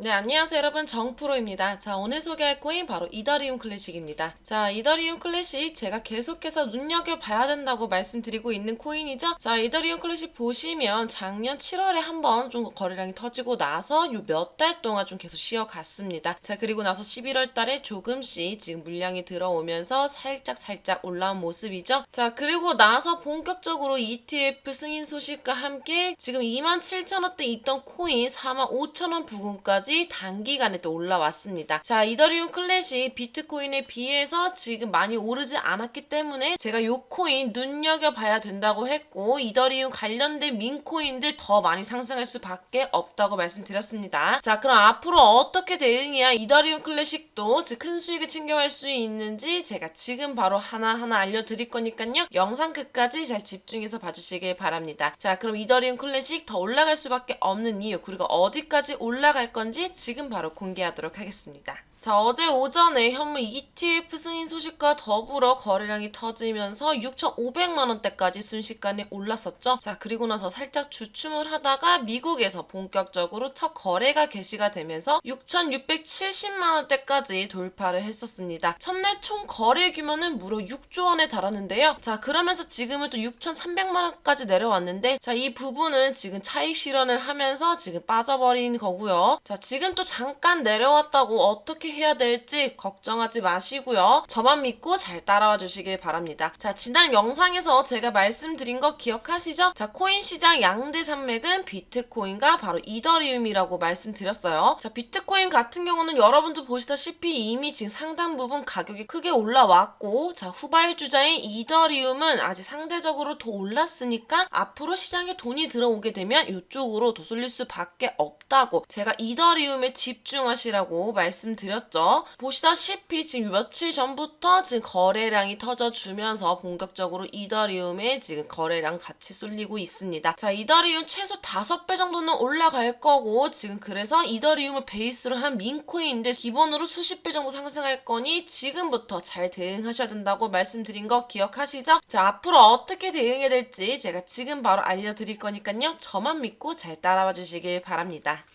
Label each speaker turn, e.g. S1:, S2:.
S1: 네, 안녕하세요 여러분 정프로입니다. 자, 오늘 소개할 코인 바로 이더리움 클래식입니다. 자, 이더리움 클래식 제가 계속해서 눈여겨봐야 된다고 말씀드리고 있는 코인이죠. 자, 이더리움 클래식 보시면 작년 7월에 한번 좀 거래량이 터지고 나서 요 몇 달 동안 좀 계속 쉬어갔습니다. 자, 그리고 나서 11월 달에 조금씩 지금 물량이 들어오면서 살짝 살짝 올라온 모습이죠. 자, 그리고 나서 본격적으로 ETF 승인 소식과 함께 지금 27,000원대 있던 코인 45,000원 부근까지 단기간에 또 올라왔습니다. 자, 이더리움 클래식 비트코인에 비해서 지금 많이 오르지 않았기 때문에 제가 요 코인 눈여겨봐야 된다고 했고 이더리움 관련된 민코인들 더 많이 상승할 수밖에 없다고 말씀드렸습니다. 자, 그럼 앞으로 어떻게 대응해야 이더리움 클래식도 즉 큰 수익을 챙겨갈 수 있는지 제가 지금 바로 하나하나 알려드릴 거니까요. 영상 끝까지 잘 집중해서 봐주시길 바랍니다. 자, 그럼 이더리움 클래식 더 올라갈 수밖에 없는 이유 그리고 어디까지 올라갈 건지 지금 바로 공개하도록 하겠습니다. 자, 어제 오전에 현무 ETF 승인 소식과 더불어 거래량이 터지면서 6,500만 원대까지 순식간에 올랐었죠. 자, 그리고 나서 살짝 주춤을 하다가 미국에서 본격적으로 첫 거래가 개시가 되면서 6,670만 원대까지 돌파를 했었습니다. 첫날 총 거래 규모는 무려 6조 원에 달하는데요. 자, 그러면서 지금은 또 6,300만 원까지 내려왔는데 자, 이 부분은 지금 차익 실현을 하면서 지금 빠져버린 거고요. 자, 지금 또 잠깐 내려왔다고 어떻게 해야 될지 걱정하지 마시고요. 저만 믿고 잘 따라와 주시길 바랍니다. 자, 지난 영상에서 제가 말씀드린 거 기억하시죠? 자, 코인 시장 양대 산맥은 비트코인과 바로 이더리움이라고 말씀드렸어요. 자, 비트코인 같은 경우는 여러분도 보시다시피 이미 지금 상당 부분 가격이 크게 올라왔고, 자, 후발주자인 이더리움은 아직 상대적으로 더 올랐으니까 앞으로 시장에 돈이 들어오게 되면 이쪽으로 더 쏠릴 수밖에 없다고 제가 이더리움에 집중하시라고 말씀드렸 죠. 보시다시피 지금 며칠 전부터 지금 거래량이 터져주면서 본격적으로 이더리움에 지금 거래량 같이 쏠리고 있습니다. 자, 이더리움 최소 5배 정도는 올라갈 거고 지금 그래서 이더리움을 베이스로 한 민코인인데 기본으로 수십 배 정도 상승할 거니 지금부터 잘 대응하셔야 된다고 말씀드린 거 기억하시죠? 자, 앞으로 어떻게 대응해야 될지 제가 지금 바로 알려드릴 거니까요. 저만 믿고 잘 따라와 주시길 바랍니다.